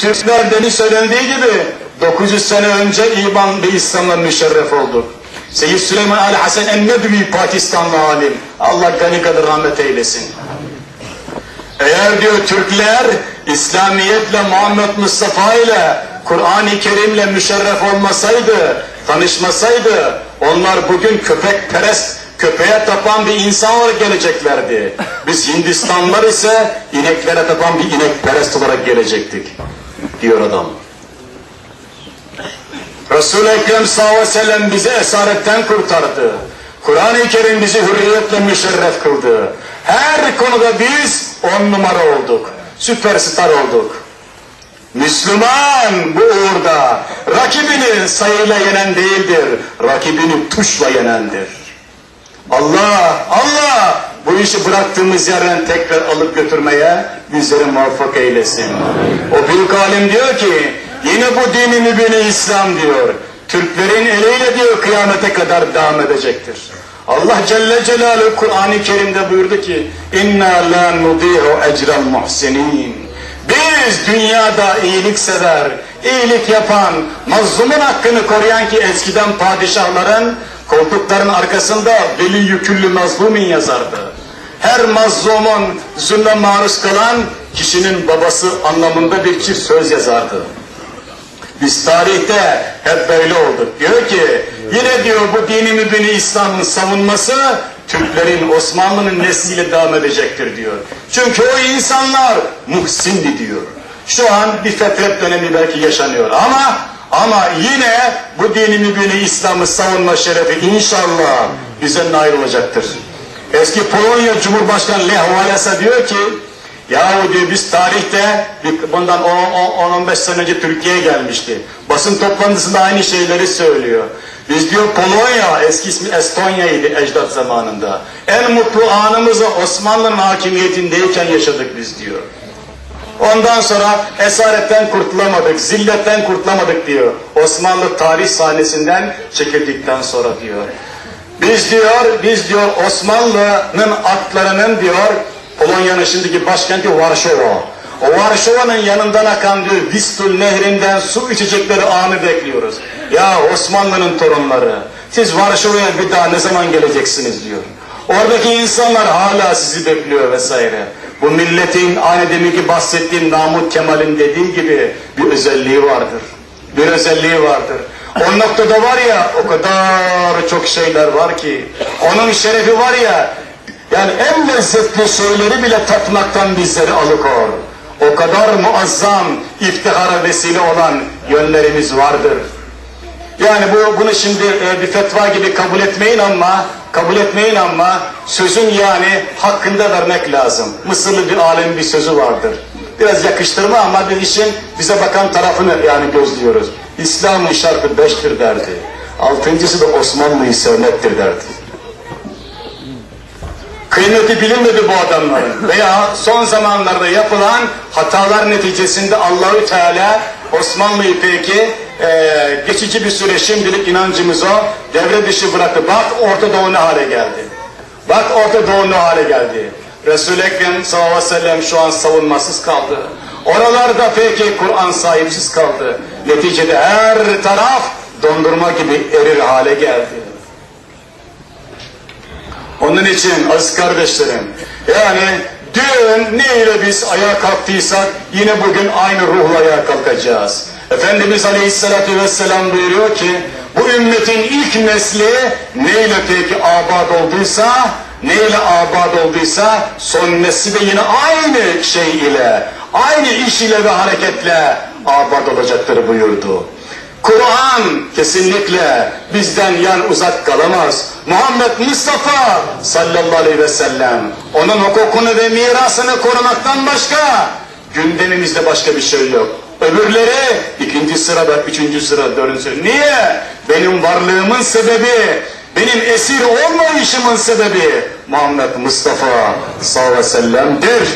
Türkler demin söylendiği gibi 900 sene önce iman ve İslam'la müşerref olduk. Seyyid Süleyman Ali Hasan Ennedvi Pakistanlı alim. Allah gani kadar rahmet eylesin. Eğer diyor Türkler İslamiyetle Muhammed Mustafa ile Kur'an-ı Kerim'le müşerref olmasaydı, tanışmasaydı onlar bugün köpek perest, köpeğe tapan bir insan olarak geleceklerdi. Biz Hindistanlılar ise ineklere tapan bir inek perest olarak gelecektik diyor adam. Resul-i Ekrem sallallahu aleyhi ve sellem bizi esaretten kurtardı. Kur'an-ı Kerim bizi hürriyetle müşerref kıldı. Her konuda biz on numara olduk. Süperstar olduk. Müslüman bu uğurda rakibini sayıyla yenen değildir, rakibini tuşla yenendir. Allah, Allah işi bıraktığımız yerden tekrar alıp götürmeye bizleri muvaffak eylesin. O büyük alim diyor ki, yine bu dini mübini İslam diyor. Türklerin eliyle diyor kıyamete kadar devam edecektir. Allah Celle Celaluhu Kur'an-ı Kerim'de buyurdu ki, İnna la nudihu ecrel muhsinin. Biz dünyada iyilik sever, iyilik yapan, mazlumun hakkını koruyan ki eskiden padişahların koltukların arkasında veli yüküllü mazlumin yazardı. Her mazlumun zulme maruz kalan kişinin babası anlamında bir çift söz yazardı. Biz tarihte hep böyle olduk. Diyor ki yine diyor bu dini mübini İslam'ın savunması Türklerin Osmanlı'nın nesliyle devam edecektir diyor. Çünkü o insanlar muhsindi diyor. Şu an bir fetret dönemi belki yaşanıyor ama ama yine bu dini mübini İslam'ı savunma şerefi inşallah bize nail olacaktır. Eski Polonya Cumhurbaşkanı Lech Walesa diyor ki Yahu diyor biz tarihte bundan 10-15 sene önce Türkiye'ye gelmişti. Basın toplantısında aynı şeyleri söylüyor. Biz diyor Polonya, eski ismi Estonya'ydı ecdat zamanında. En mutlu anımızı Osmanlı'nın hakimiyetindeyken yaşadık biz diyor. Ondan sonra esaretten kurtulamadık, zilletten kurtulamadık diyor. Osmanlı tarih sahnesinden çekildikten sonra diyor. Biz diyor, biz diyor Osmanlı'nın atlarının diyor Polonya'nın şimdiki başkenti Varşova. O Varşova'nın yanından akan diyor Vistul nehrinden su içecekleri anı bekliyoruz. Ya Osmanlı'nın torunları siz Varşova'ya bir daha ne zaman geleceksiniz diyor. Oradaki insanlar hala sizi bekliyor vesaire. Bu milletin aynı demin ki bahsettiğim Namık Kemal'in dediği gibi bir özelliği vardır. Bir özelliği vardır. O noktada var ya o kadar çok şeyler var ki onun şerefi var ya yani en lezzetli şeyleri bile tatmaktan bizleri alıkor. O kadar muazzam iftihara vesile olan yönlerimiz vardır. Yani bu bunu şimdi e, bir fetva gibi kabul etmeyin ama kabul etmeyin ama sözün yani hakkında vermek lazım. Mısırlı bir alemin bir sözü vardır. Biraz yakıştırma ama bir işin bize bakan tarafını yani gözlüyoruz. İslam'ın şartı beştir derdi. Altıncısı da Osmanlı'yı sevmektir derdi. Kıymeti bilinmedi bu adamların veya son zamanlarda yapılan hatalar neticesinde Allahü Teala Osmanlı'yı peki e, geçici bir süre şimdilik inancımızı devre dışı bıraktı. Bak Orta Doğu ne hale geldi. Bak Orta Doğu ne hale geldi. Resul-i Ekrem sallallahu aleyhi ve sellem şu an savunmasız kaldı. Oralarda peki Kur'an sahipsiz kaldı. Neticede her taraf dondurma gibi erir hale geldi. Onun için aziz kardeşlerim, yani dün ne ile biz ayağa kalktıysak yine bugün aynı ruhla ayağa kalkacağız. Efendimiz Aleyhisselatü Vesselam buyuruyor ki bu ümmetin ilk nesli neyle peki abad olduysa neyle abad olduysa son nesli de yine aynı şey ile aynı iş ile ve hareketle abad olacaktır buyurdu. Kur'an kesinlikle bizden yan uzak kalamaz. Muhammed Mustafa sallallahu aleyhi ve sellem onun hukukunu ve mirasını korumaktan başka gündemimizde başka bir şey yok. Öbürleri ikinci sırada, üçüncü sırada, dördüncü sırada. Niye? Benim varlığımın sebebi, benim esir olmayışımın sebebi Muhammed Mustafa sallallahu aleyhi ve sellem'dir.